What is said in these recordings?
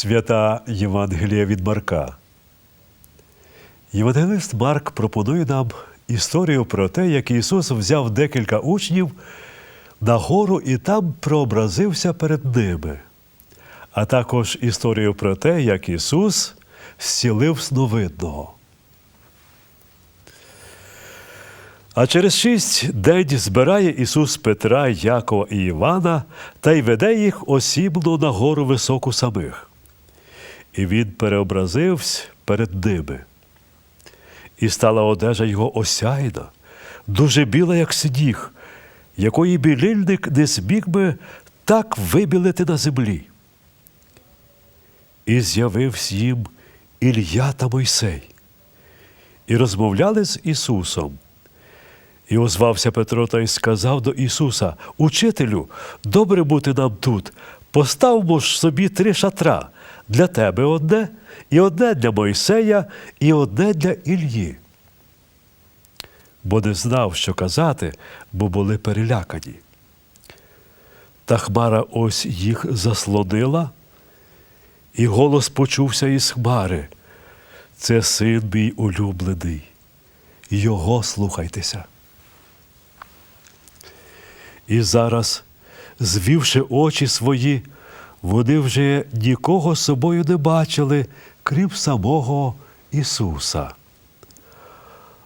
Свята Євангелія від Марка. Євангелист Марк пропонує нам історію про те, як Ісус взяв декілька учнів на гору і там прообразився перед ними, а також історію про те, як Ісус зцілив сновидного. А через шість день збирає Ісус Петра, Якова і Івана та й веде їх осібно на гору високу самих. І він переобразився перед ними. І стала одежа його осяйна, дуже біла, як сніг, якої білильник не зміг би так вибілити на землі. І з'явився їм Ілья та Мойсей, і розмовляли з Ісусом. І озвався Петро та й сказав до Ісуса: Учителю, добре бути нам тут. Поставмо ж собі три шатра для тебе одне, і одне для Мойсея, і одне для Ільї. Бо не знав, що казати, бо були перелякані. Та хмара ось їх заслонила, і голос почувся із хмари. Це син мій улюблений. Його слухайтеся. І зараз, звівши очі свої, вони вже нікого собою не бачили, крім самого Ісуса.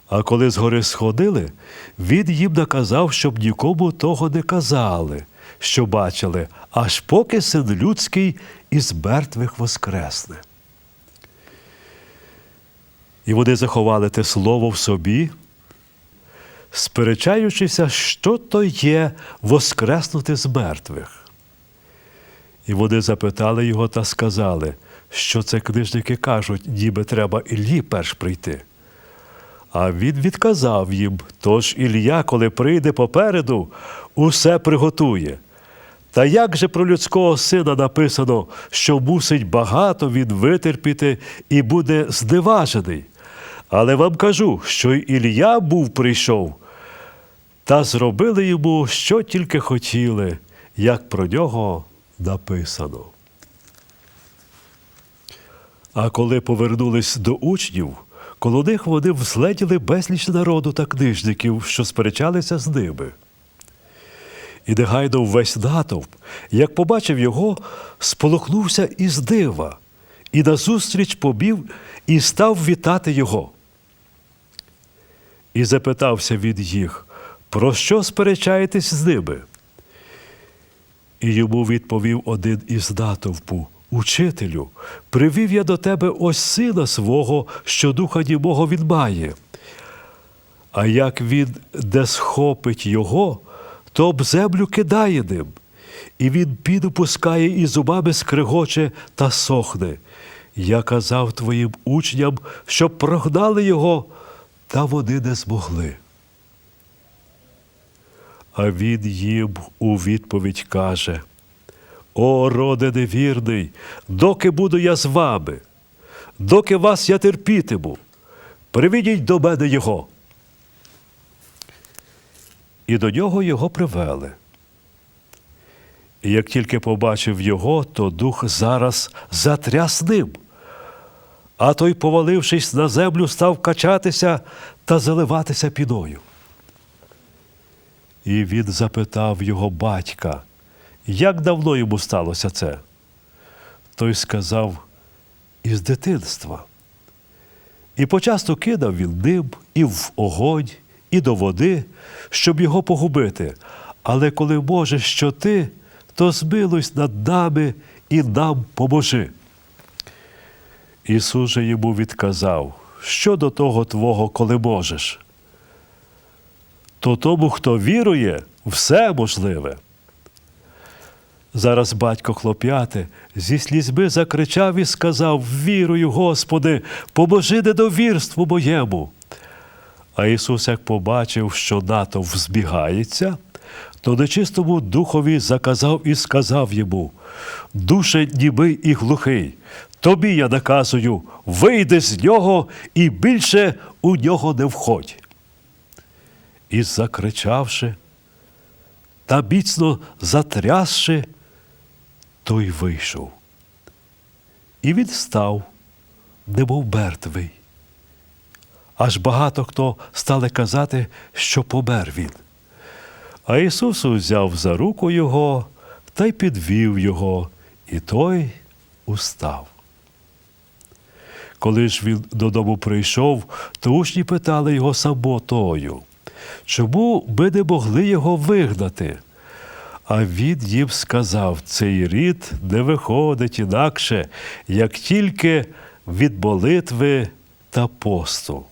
А коли з гори сходили, Він їм наказав, щоб нікому того не казали, що бачили, аж поки син людський із мертвих воскресне. І вони заховали те слово в собі, сперечаючися, що то є воскреснути з мертвих. І вони запитали його та сказали, що це книжники кажуть, ніби треба Іллі перш прийти. А він відказав їм, тож Ілля, коли прийде попереду, усе приготує. Та як же про людського сина написано, що мусить багато він витерпіти і буде здиважений? Але вам кажу, що Ілля був прийшов, та зробили йому, що тільки хотіли, як про нього написано. А коли повернулись до учнів, коло них вони взлетіли безліч народу та книжників, що сперечалися з ними. І негайно весь натовп, як побачив його, сполохнувся із дива, і назустріч побів і став вітати його. І запитався від їх, про що сперечаєтесь з ними? І йому відповів один із натовпу Учителю, привів я до тебе ось сина свого, що духа німого він має. А як він де схопить його, то об землю кидає ним, і він піду пускає і зубами скригоче та сохне. Я казав твоїм учням, щоб прогнали його, та вони не змогли. А він їм у відповідь каже: О, роде невірний, доки буду я з вами, доки вас я терпітиму, приведіть до мене його. І до нього його привели. І як тільки побачив його, то дух зараз затряс ним. А той, повалившись на землю, став качатися та заливатися піною. І він запитав його батька, як давно йому сталося це? Той сказав із дитинства. І почасто кидав він ним і в огонь, і до води, щоб його погубити. Але коли можеш, що ти, то змилуйся над нами і нам поможи. Ісус же йому відказав, що до того твого, коли можеш то тому, хто вірує, все можливе. Зараз батько хлоп'яти зі слізьми закричав і сказав: Вірую, Господи, поможи недовірству моєму. А Ісус, як побачив, що натовп збігається, то нечистому духові заказав і сказав йому: Душе німий і глухий, тобі я наказую, вийди з нього і більше у нього не входь і закричавши та міцно затрясши, той вийшов. і він став, не був мертвий. Аж багато хто стали казати, що помер він. А Ісус узяв за руку його та й підвів його, і той устав. Коли ж він додому прийшов, то учні питали його самотою, чому ми не могли його вигнати? А він їм сказав: цей рід не виходить інакше, як тільки від молитви та посту.